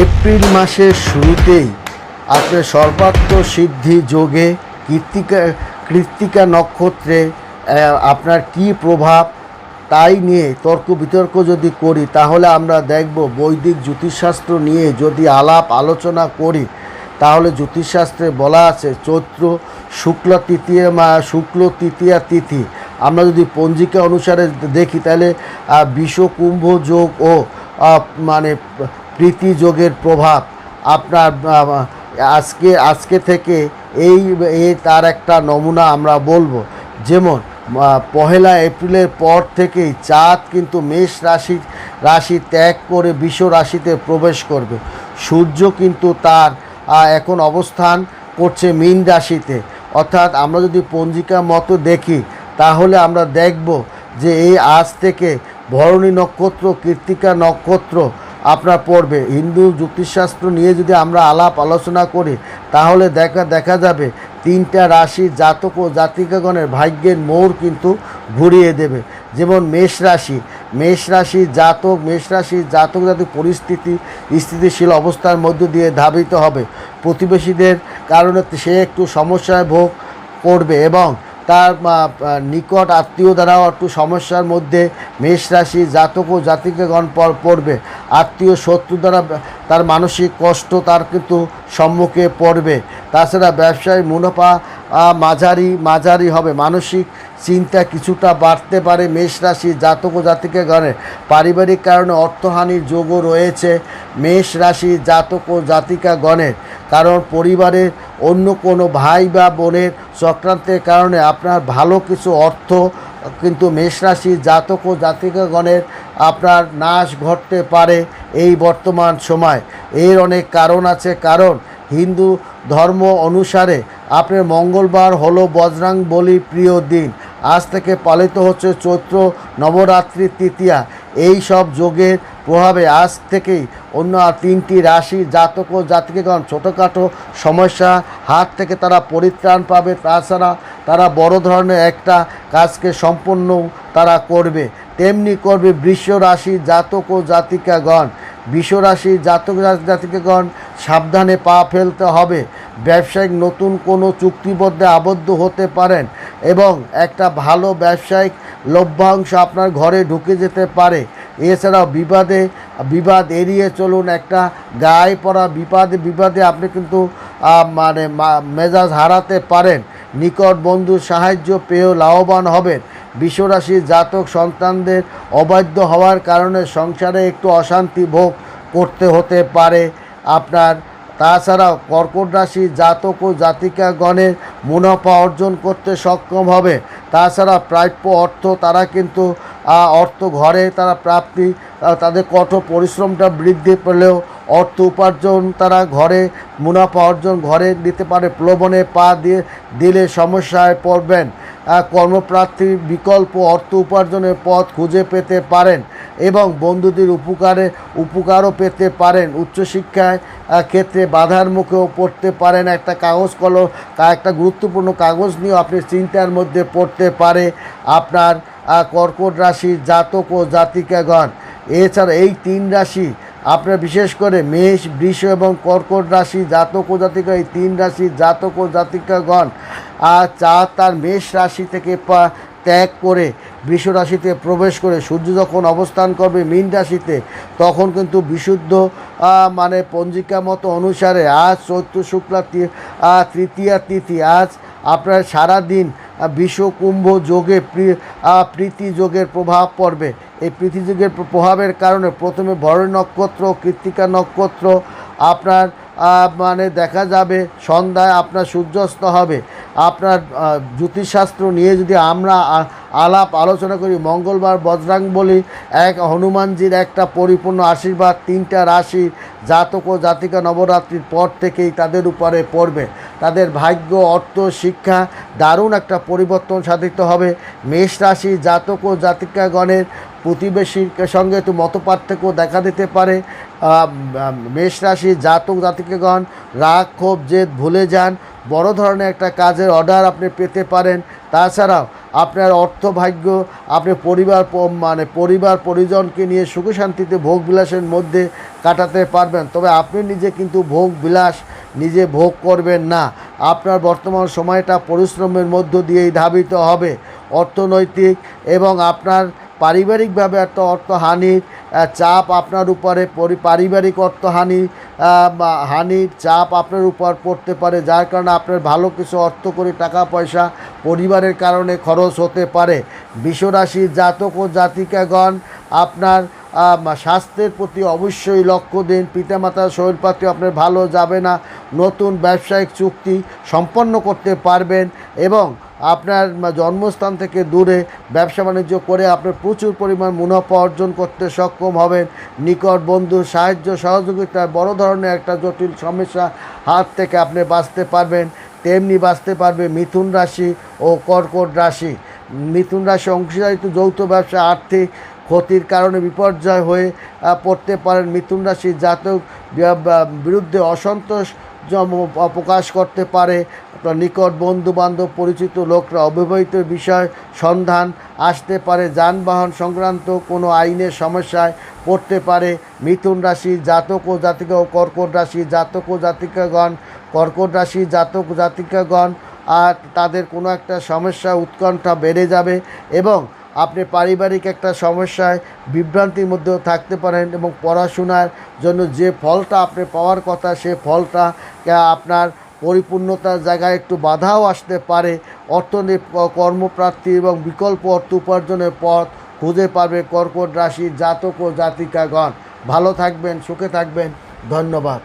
April মাসের শুরুতেই আপনার সর্বাত্ম সিদ্ধি যোগে কৃত্তিকা কৃত্তিকা নক্ষত্রে আপনার কি প্রভাব তাই নিয়ে তর্ক বিতর্ক যদি করি, তাহলে আমরা দেখব বৈদিক জ্যোতিষশাস্ত্র নিয়ে যদি আলাপ আলোচনা করি, তাহলে জ্যোতিষশাস্ত্রে বলা আছে চৈত্র, শুক্ল তৃতীয়, মা, শুক্ল তৃতীয়া তিথি। আমরা যদি পঞ্জিকা অনুসারে দেখি, তাহলে বিষ, কুম্ভ, যোগ ও মানে প্রীতি যোগের প্রভাব। আপনার আজকে আজকে থেকে এই তার একটা নমুনা আমরা বলব। যেমন পহেলা এপ্রিলের পর থেকেই চাঁদ কিন্তু মেষ রাশি রাশি ত্যাগ করে বিষ রাশিতে প্রবেশ করবে। সূর্য কিন্তু তার এখন অবস্থান করছে মীন রাশিতে। অর্থাৎ আমরা যদি পঞ্জিকা মতো দেখি, তাহলে আমরা দেখব যে এই আজ থেকে ভরণী নক্ষত্র, কৃত্তিকা নক্ষত্র আপনার পড়বে। হিন্দু জ্যোতিষশাস্ত্র নিয়ে যদি আমরা আলাপ আলোচনা করি, তাহলে দেখা দেখা যাবে তিনটা রাশি জাতক ও জাতিকাগণের ভাগ্যের মোড় কিন্তু ঘুরিয়ে দেবে। যেমন মেষ রাশি। মেষ রাশি জাতক মেষ রাশি জাতক জাতক পরিস্থিতি স্থিতিশীল অবস্থার মধ্য দিয়ে ধাবিত হবে। প্রতিবেশীদের কারণে সে একটু সমস্যায় ভোগ করবে এবং তার নিকট আত্মীয় দ্বারাও একটু সমস্যার মধ্যে মেষ রাশি জাতক ও জাতিকাগণ পড়বে। আত্মীয় শত্রু দ্বারা তার মানসিক কষ্ট তার কিন্তু সম্মুখে পড়বে। তাছাড়া ব্যবসায় মুনাফা মাঝারি মাঝারি হবে। মানসিক চিন্তা কিছুটা বাড়তে পারে মেষ রাশি জাতক ও জাতিকাগণের পারিবারিক কারণে অর্থহানির যোগও রয়েছে মেষ রাশি জাতক ও জাতিকাগণের। কারণ পরিবারের অন্য কোনো ভাই বা বোনের চক্রান্তের কারণে আপনার ভালো কিছু অর্থ, কিন্তু মেষ রাশি জাতক ও জাতিকাগণের আপনার নাশ ঘটতে পারে এই বর্তমান সময়। এর অনেক কারণ আছে, কারণ হিন্দু ধর্ম অনুসারে আপনার মঙ্গলবার হলো বজরাং বলি প্রিয় দিন। আজ থেকে পালিত হচ্ছে চৈত্র নবরাত্রি তৃতীয়া। এই সব যোগের প্রভাবে আজ থেকেই অন্য তিনটি রাশি জাতক ও জাতিকেগণ ছোটোখাটো সমস্যা, হাত থেকে তারা পরিত্রাণ পাবে, তাছাড়া তারা বড় ধরনের একটা কাজকে সম্পন্ন তারা করবে। তেমনি করবে বৃষ রাশি জাতক ও জাতিকাগণ। বৃষ রাশি জাতক জাতিকাগণ সাবধানে পা ফেলতে হবে। ব্যবসায়িক নতুন কোনো চুক্তিবদ্ধে আবদ্ধ হতে পারেন এবং একটা ভালো ব্যবসায়িক লভ্যাংশ আপনার ঘরে ঢুকে যেতে পারে। এছাড়াও বিবাদে, বিবাদ এড়িয়ে চলুন একটা গায়ে পড়া বিবাদে বিবাদে আপনি কিন্তু মানে মেজাজ হারাতে পারেন। নিকট বন্ধু সাহায্য পেয়েও লাভবান হবেন। বিশ্বরাশি জাতক সন্তানদের অবাধ্য হওয়ার কারণে সংসারে একটু অশান্তি ভোগ করতে হতে পারে। আপনার তাছাড়াও কর্কট রাশি জাতক ও জাতিকাগণের মুনাফা অর্জন করতে সক্ষম হবে। তাছাড়া প্রাপ্য অর্থ তারা কিন্তু অর্থ ঘরে তারা প্রাপ্তি তাদের কঠোর পরিশ্রমটা বৃদ্ধি পেলেও অর্থ উপার্জন তারা ঘরে, মুনাফা অর্জন ঘরে দিতে পারে। প্রলোভনে পা দিয়ে, দিলে সমস্যায় পড়বেন। কর্মপ্রার্থীর বিকল্প অর্থ উপার্জনের পথ খুঁজে পেতে পারেন। এবং বন্ধুদের উপকারে উপকারও পেতে পারেন। উচ্চশিক্ষায় ক্ষেত্রে বাধার মুখেও পড়তে পারেন। একটা কাগজ কলম একটা গুরুত্বপূর্ণ কাগজ নিয়েও আপনি চিন্তার মধ্যে পড়তে পারে আপনার কর্কট রাশির জাতক ও জাতিকাগণ। এছাড়া এই তিন রাশি, আপনার বিশেষ করে মেষ, বৃষ এবং কর্কট রাশি জাতক ও জাতিকা, এই তিন রাশি জাতক ও জাতিকাগণ আর চা তার মেষ রাশি থেকে ত্যাগ করে বৃষ রাশিতে প্রবেশ করে সূর্য যখন অবস্থান করবে মীন রাশিতে তখন কিন্তু বিশুদ্ধ মানে পঞ্জিকা মতো অনুসারে আজ চৈত্র শুক্লা তৃতীয়া তিথি আজ আপনার সারা দিন আহ, কুম্ভ যোগে প্রি- প্রীতি যোগের প্রভাব পড়বে। এই প্রীতি যোগের প্রভাবের কারণে প্রথমে ভরণী নক্ষত্র কৃত্তিকা নক্ষত্র আপনার মানে দেখা যাবে সন্ধ্যায় আপনার সূর্যাস্ত হবে। আপনার জ্যোতিষশাস্ত্র নিয়ে যদি আমরা আলাপ আলোচনা করি, মঙ্গলবার বজরাং বলি, এক হনুমানজির একটা পরিপূর্ণ আশীর্বাদ, তিনটা রাশি, জাতক ও জাতিকা নবরাত্রির পর থেকেই তাদের উপরে পড়বে। তাদের ভাগ্য, অর্থ, শিক্ষা দারুণ একটা পরিবর্তন সাধিত হবে। মেষ রাশি জাতক ও জাতিকাগণের প্রতিবেশীর সঙ্গে একটু মত পার্থক্য দেখা দিতে পারে। মেষ রাশি, জাতক, জাতিকাগণ, রাগ, ক্ষোভ, জেদ, ভুলে যান। বড় ধরনের একটা কাজের অর্ডার আপনি পেতে পারেন। তাছাড়াও আপনার অর্থভাগ্য, আপনি পরিবার মানে পরিবার, পরিজনকে নিয়ে সুখে শান্তিতে ভোগ বিলাসের মধ্যে কাটাতে পারবেন। তবে আপনি নিজে কিন্তু ভোগ বিলাস নিজে ভোগ করবেন না। আপনার বর্তমান সময়টা পরিশ্রমের মধ্য দিয়েই ধাবিত হবে। অর্থনৈতিক এবং আপনার পারিবারিকভাবে একটা অর্থহানির চাপ আপনার উপরে পরি, পারিবারিক অর্থহানি হানির চাপ আপনার উপর পড়তে পারে, যার কারণে আপনার ভালো কিছু অর্থ করে টাকা, পয়সা পরিবারের কারণে খরচ হতে পারে। বিশ্বরাশির জাতক ও জাতিকাগণ, আপনার স্বাস্থ্যের প্রতি অবশ্যই লক্ষ্য দিন। পিতামাতার শরীরপাতি আপনার ভালো যাবে না। নতুন ব্যবসায়িক চুক্তি সম্পন্ন করতে পারবেন এবং আপনার জন্মস্থান থেকে দূরে ব্যবসা বাণিজ্য করে আপনার প্রচুর পরিমাণ মুনাফা অর্জন করতে সক্ষম হবেন। নিকট বন্ধু, সাহায্য সহযোগিতায় বড় ধরনের একটা জটিল সমস্যা হাত থেকে আপনি বাঁচতে পারবেন। তেমনি বাঁচতে পারবে মিথুন রাশি ও কর্কট রাশি। মিথুন রাশি অংশীদারিত্ব যৌথ ব্যবসা, আর্থিক ক্ষতির কারণে বিপর্যয় হয়ে পড়তে পারেন মিথুন রাশির জাতক বিরুদ্ধে অসন্তোষ প্রকাশ করতে পারে। আপনার নিকট বন্ধু বান্ধব পরিচিত লোকরা অবিবাহিত বিষয় সন্ধান আসতে পারে। যানবাহন সংক্রান্ত কোনো আইনের সমস্যায় পড়তে পারে। মিথুন রাশি জাতক ও জাতিকা ও কর্কট রাশি জাতক ও জাতিকাগণ, কর্কট রাশির জাতক জাতিকাগণ, আর তাদের কোনো একটা সমস্যা, উৎকণ্ঠা বেড়ে যাবে এবং আপনি পারিবারিক একটা সমস্যায়, বিভ্রান্তির মধ্যেও থাকতে পারেন এবং পড়াশোনার জন্য যে ফলটা আপনি পাওয়ার কথা, সে ফলটা আপনার পরিপূর্ণতার জায়গায় একটু বাধাও আসতে পারে। অর্থনীতি কর্মপ্রার্থী এবং বিকল্প অর্থ উপার্জনের পথ খুঁজে পাবে কর্কট রাশি জাতক ও জাতিকাগণ। ভালো থাকবেন, সুখে থাকবেন। ধন্যবাদ।